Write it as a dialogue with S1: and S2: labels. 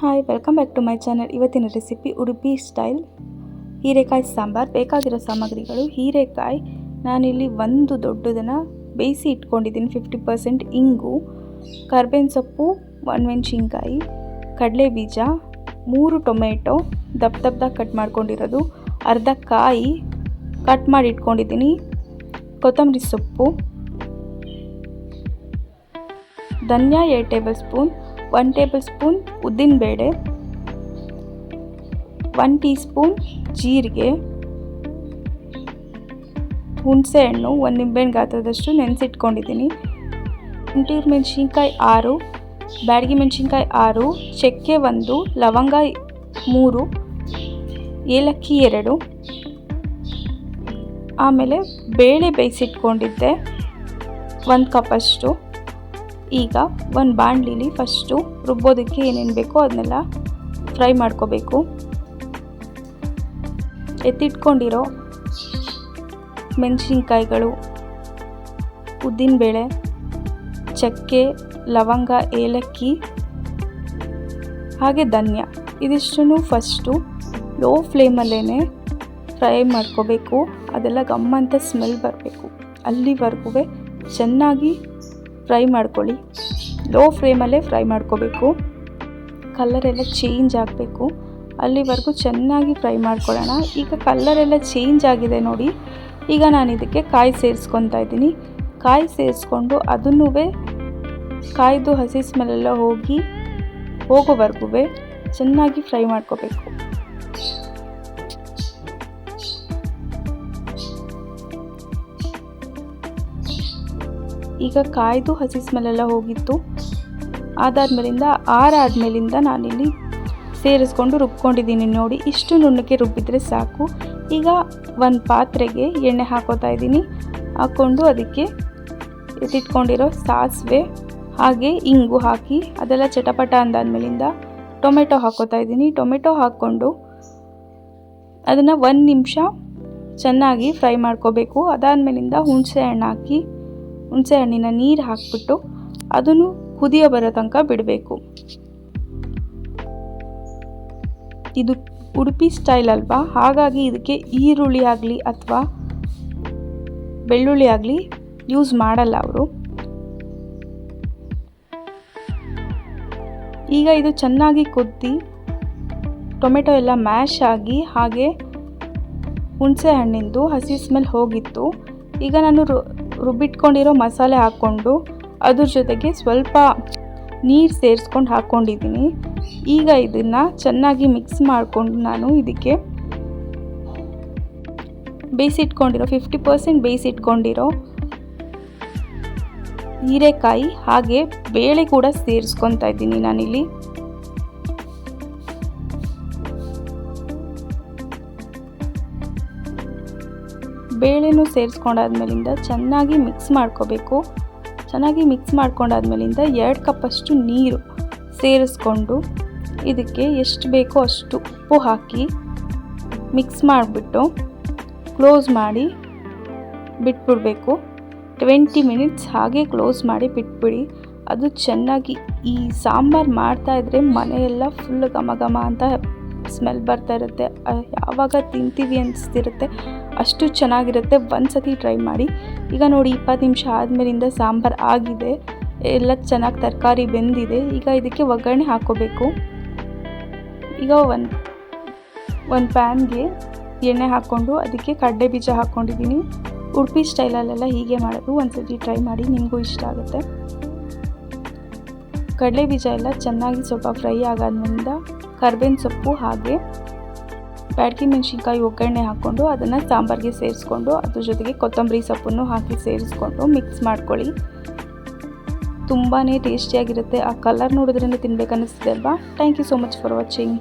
S1: Hi welcome back to my channel ಇವತ್ತಿನ recipe Udupi style ಹೀರೆಕಾಯಿ ಸಾಂಬಾರ್. ಬೇಕಾಗಿರೋ ಸಾಮಗ್ರಿಗಳು ಹೀರೆಕಾಯಿ. ನಾನಿಲ್ಲಿ ಒಂದು ದೊಡ್ಡದನ್ನು ಬೇಯಿಸಿ ಇಟ್ಕೊಂಡಿದ್ದೀನಿ. ಫಿಫ್ಟಿ ಪರ್ಸೆಂಟ್ ಇಂಗು, ಕರ್ಬೇವಿನ ಸೊಪ್ಪು ಒಣಮೆಣ್ಸಿನ್ಕಾಯಿ ಕಡಲೆ ಬೀಜ, ಮೂರು ಟೊಮೆಟೊ, ದಪ್ಪ ದಪ್ಪದಾಗ ಕಟ್ ಮಾಡ್ಕೊಂಡಿರೋದು, ಅರ್ಧ ಕಾಯಿ ಕಟ್ ಮಾಡಿ ಇಟ್ಕೊಂಡಿದ್ದೀನಿ, ಕೊತ್ತಂಬರಿ ಸೊಪ್ಪು, ಧನ್ಯಾ ಎರಡು tablespoon one tablespoon ಉದ್ದಿನಬೇಳೆ ಒನ್ ಟೀ ಸ್ಪೂನ್ ಜೀರಿಗೆ, ಹುಣಸೆ ಹಣ್ಣು, ಒಂದು ನಿಂಬೆಹಣ್ಣು ಗಾತ್ರದಷ್ಟು ನೆನೆಸಿಟ್ಕೊಂಡಿದ್ದೀನಿ. ಶುಂಠಿ ಮೆಣಸಿನ್ಕಾಯಿ ಆರು, ಬ್ಯಾಡಗಿ ಮೆಣಸಿನ್ಕಾಯಿ ಆರು, ಚಕ್ಕೆ ಒಂದು ಲವಂಗ ಮೂರು, ಏಲಕ್ಕಿ ಎರಡು. ಆಮೇಲೆ ಬೇಳೆ ಬೇಯಿಸಿಟ್ಕೊಂಡಿದ್ದೆ, ಒಂದು ಕಪ್ಪಷ್ಟು ಈಗ ಒಂದು ಬಾಣಲಿಲಿ ಫಸ್ಟು ರುಬ್ಬೋದಕ್ಕೆ ಏನೇನು ಬೇಕೋ ಅದನ್ನೆಲ್ಲ ಫ್ರೈ ಮಾಡ್ಕೋಬೇಕು. ಎತ್ತಿಟ್ಕೊಂಡಿರೋ ಮೆಣಸಿನ್ಕಾಯಿಗಳು, ಉದ್ದಿನಬೇಳೆ, ಚಕ್ಕೆ, ಲವಂಗ, ಏಲಕ್ಕಿ, ಹಾಗೆ ಧನ್ಯ. ಇದಿಷ್ಟು ಫಸ್ಟು ಲೋ ಫ್ಲೇಮಲ್ಲೇ ಫ್ರೈ ಮಾಡ್ಕೋಬೇಕು. ಅದೆಲ್ಲ ಗಮ್ಮಂತ ಸ್ಮೆಲ್ ಬರಬೇಕು. ಅಲ್ಲಿವರೆಗೂ ಚೆನ್ನಾಗಿ ಫ್ರೈ ಮಾಡ್ಕೊಳ್ಳಿ. ಲೋ ಫ್ಲೇಮಲ್ಲೇ ಫ್ರೈ ಮಾಡ್ಕೋಬೇಕು. ಕಲ್ಲರೆಲ್ಲ ಚೇಂಜ್ ಆಗಬೇಕು. ಅಲ್ಲಿವರೆಗೂ ಚೆನ್ನಾಗಿ ಫ್ರೈ ಮಾಡ್ಕೊಳ್ಳೋಣ. ಈಗ ಕಲ್ಲರೆಲ್ಲ ಚೇಂಜ್ ಆಗಿದೆ ನೋಡಿ. ಈಗ ನಾನು ಇದಕ್ಕೆ ಕಾಯಿ ಸೇರಿಸ್ಕೊತಾ ಇದ್ದೀನಿ. ಕಾಯಿ ಸೇರಿಸ್ಕೊಂಡು ಅದನ್ನೂ ಕಾಯ್ದು ಹಸಿ ಸ್ಮೆಲ್ಲೆಲ್ಲ ಹೋಗಿ, ಹೋಗೋವರೆಗೂ ಚೆನ್ನಾಗಿ ಫ್ರೈ ಮಾಡ್ಕೋಬೇಕು. ಈಗ ಕಾಯ್ದು ಹಸಿ ಸ್ಮೆಲ್ಲೆಲ್ಲ ಹೋಗಿತ್ತು. ಅದಾದ್ಮೇಲಿಂದ ಆರಾದ್ಮೇಲಿಂದ ನಾನಿಲ್ಲಿ ಸೇರಿಸ್ಕೊಂಡು ರುಬ್ಕೊಂಡಿದ್ದೀನಿ ನೋಡಿ. ಇಷ್ಟು ನುಣ್ಣಗೆ ರುಬ್ಬಿದರೆ ಸಾಕು. ಈಗ ಒಂದು ಪಾತ್ರೆಗೆ ಎಣ್ಣೆ ಹಾಕೋತಾ ಇದ್ದೀನಿ. ಹಾಕ್ಕೊಂಡು ಅದಕ್ಕೆ ಎತ್ತಿಟ್ಕೊಂಡಿರೋ ಸಾಸಿವೆ ಹಾಗೆ ಇಂಗು ಹಾಕಿ ಅದೆಲ್ಲ ಚಟಪಟ ಅಂದಾದ್ಮೇಲಿಂದ ಟೊಮೆಟೊ ಹಾಕೋತಾ ಇದ್ದೀನಿ. ಟೊಮೆಟೊ ಹಾಕ್ಕೊಂಡು ಅದನ್ನು ಒಂದು ನಿಮಿಷ ಚೆನ್ನಾಗಿ ಫ್ರೈ ಮಾಡ್ಕೋಬೇಕು. ಅದಾದಮೇಲಿಂದ ಹುಣಸೆ ಹಣ್ಣು ಹಾಕಿ ಹುಣಸೆ ಹಣ್ಣಿನ ನೀರು ಹಾಕ್ಬಿಟ್ಟು ಅದನ್ನು ಕುದಿಯ ಬರೋ ತನಕ ಬಿಡಬೇಕು. ಇದು ಉಡುಪಿ ಸ್ಟೈಲ್ ಅಲ್ವಾ? ಹಾಗಾಗಿ ಇದಕ್ಕೆ ಈರುಳ್ಳಿ ಆಗಲಿ ಅಥವಾ ಬೆಳ್ಳುಳ್ಳಿ ಆಗಲಿ ಯೂಸ್ ಮಾಡಲ್ಲ ಅವರು. ಈಗ ಇದು ಚೆನ್ನಾಗಿ ಕುದ್ದಿ ಟೊಮೆಟೊ ಎಲ್ಲ ಮ್ಯಾಶ್ ಆಗಿ ಹಾಗೆ ಹುಣಸೆ ಹಣ್ಣಿಂದು ಹಸಿ ಸ್ಮೆಲ್ ಹೋಗಿತ್ತು. ಈಗ ನಾನು ರುಬ್ಬಿಟ್ಕೊಂಡಿರೋ ಮಸಾಲೆ ಹಾಕ್ಕೊಂಡು ಅದ್ರ ಜೊತೆಗೆ ಸ್ವಲ್ಪ ನೀರು ಸೇರಿಸ್ಕೊಂಡು ಹಾಕ್ಕೊಂಡಿದ್ದೀನಿ. ಈಗ ಇದನ್ನು ಚೆನ್ನಾಗಿ ಮಿಕ್ಸ್ ಮಾಡಿಕೊಂಡು ನಾನು ಇದಕ್ಕೆ ಬೇಯಿಸಿಟ್ಕೊಂಡಿರೋ ಫಿಫ್ಟಿ ಪರ್ಸೆಂಟ್ ಬೇಯಿಸಿಟ್ಕೊಂಡಿರೋ ಹೀರೆಕಾಯಿ ಹಾಗೆ ಬೇಳೆ ಕೂಡ ಸೇರಿಸ್ಕೊತಾ ಇದ್ದೀನಿ ನಾನಿಲ್ಲಿ. ಬೇಳೆನೂ ಸೇರಿಸ್ಕೊಂಡಾದ್ಮೇಲಿಂದ ಚೆನ್ನಾಗಿ ಮಿಕ್ಸ್ ಮಾಡ್ಕೋಬೇಕು. ಚೆನ್ನಾಗಿ ಮಿಕ್ಸ್ ಮಾಡ್ಕೊಂಡಾದ್ಮೇಲಿಂದ ಎರಡು ಕಪ್ಪಷ್ಟು ನೀರು ಸೇರಿಸ್ಕೊಂಡು ಇದಕ್ಕೆ ಎಷ್ಟು ಬೇಕೋ ಅಷ್ಟು ಉಪ್ಪು ಹಾಕಿ ಮಿಕ್ಸ್ ಮಾಡಿಬಿಟ್ಟು ಕ್ಲೋಸ್ ಮಾಡಿ ಬಿಟ್ಬಿಡಬೇಕು. ಟ್ವೆಂಟಿ ಮಿನಿಟ್ಸ್ ಹಾಗೆ ಕ್ಲೋಸ್ ಮಾಡಿ ಬಿಟ್ಬಿಡಿ. ಅದು ಚೆನ್ನಾಗಿ ಈ ಸಾಂಬಾರು ಮಾಡ್ತಾಯಿದ್ರೆ ಮನೆಯೆಲ್ಲ ಫುಲ್ ಘಮ ಘಮ ಅಂತ ಸ್ಮೆಲ್ ಬರ್ತಾ ಇರುತ್ತೆ. ಯಾವಾಗ ತಿಂತೀವಿ ಅನಿಸ್ತಿರುತ್ತೆ. ಅಷ್ಟು ಚೆನ್ನಾಗಿರುತ್ತೆ. ಒಂದು ಸತಿ ಟ್ರೈ ಮಾಡಿ. ಈಗ ನೋಡಿ ಇಪ್ಪತ್ತು ನಿಮಿಷ ಆದಮೇಲಿಂದ ಸಾಂಬಾರು ಆಗಿದೆ. ಎಲ್ಲ ಚೆನ್ನಾಗಿ ತರಕಾರಿ ಬೆಂದಿದೆ. ಈಗ ಇದಕ್ಕೆ ಒಗ್ಗರಣೆ ಹಾಕೋಬೇಕು. ಈಗ ಒಂದು ಒಂದು ಪ್ಯಾನ್ಗೆ ಎಣ್ಣೆ ಹಾಕ್ಕೊಂಡು ಅದಕ್ಕೆ ಕಡಲೆ ಬೀಜ ಹಾಕ್ಕೊಂಡಿದ್ದೀನಿ ಉಡುಪಿ ಸ್ಟೈಲಲ್ಲೆಲ್ಲ ಹೀಗೆ ಮಾಡೋದು. ಒಂದು ಸತಿ ಟ್ರೈ ಮಾಡಿ. ನಿಮಗೂ ಇಷ್ಟ ಆಗುತ್ತೆ. ಕಡಲೆ ಬೀಜ ಎಲ್ಲ ಚೆನ್ನಾಗಿ ಸ್ವಲ್ಪ ಫ್ರೈ ಆಗಾದ್ಮಿಂದ ಕರ್ಬೇವಿನ ಸೊಪ್ಪು ಹಾಗೆ ಬ್ಯಾಡಗಿ ಮೆಣಸಿನ್ಕಾಯಿ ಒಗ್ಗರಣೆ ಹಾಕ್ಕೊಂಡು ಅದನ್ನು ಸಾಂಬಾರಿಗೆ ಸೇರಿಸ್ಕೊಂಡು ಅದ್ರ ಜೊತೆಗೆ ಕೊತ್ತಂಬರಿ ಸೊಪ್ಪನ್ನು ಹಾಕಿ ಸೇರಿಸ್ಕೊಂಡು ಮಿಕ್ಸ್ ಮಾಡ್ಕೊಳ್ಳಿ. ತುಂಬಾ ಟೇಸ್ಟಿಯಾಗಿರುತ್ತೆ ಆ ಕಲರ್ ನೋಡೋದ್ರಿಂದ ತಿನ್ಬೇಕು ಅನ್ನಿಸ್ತಿದೆ ಅಲ್ವಾ? Thank you so much for watching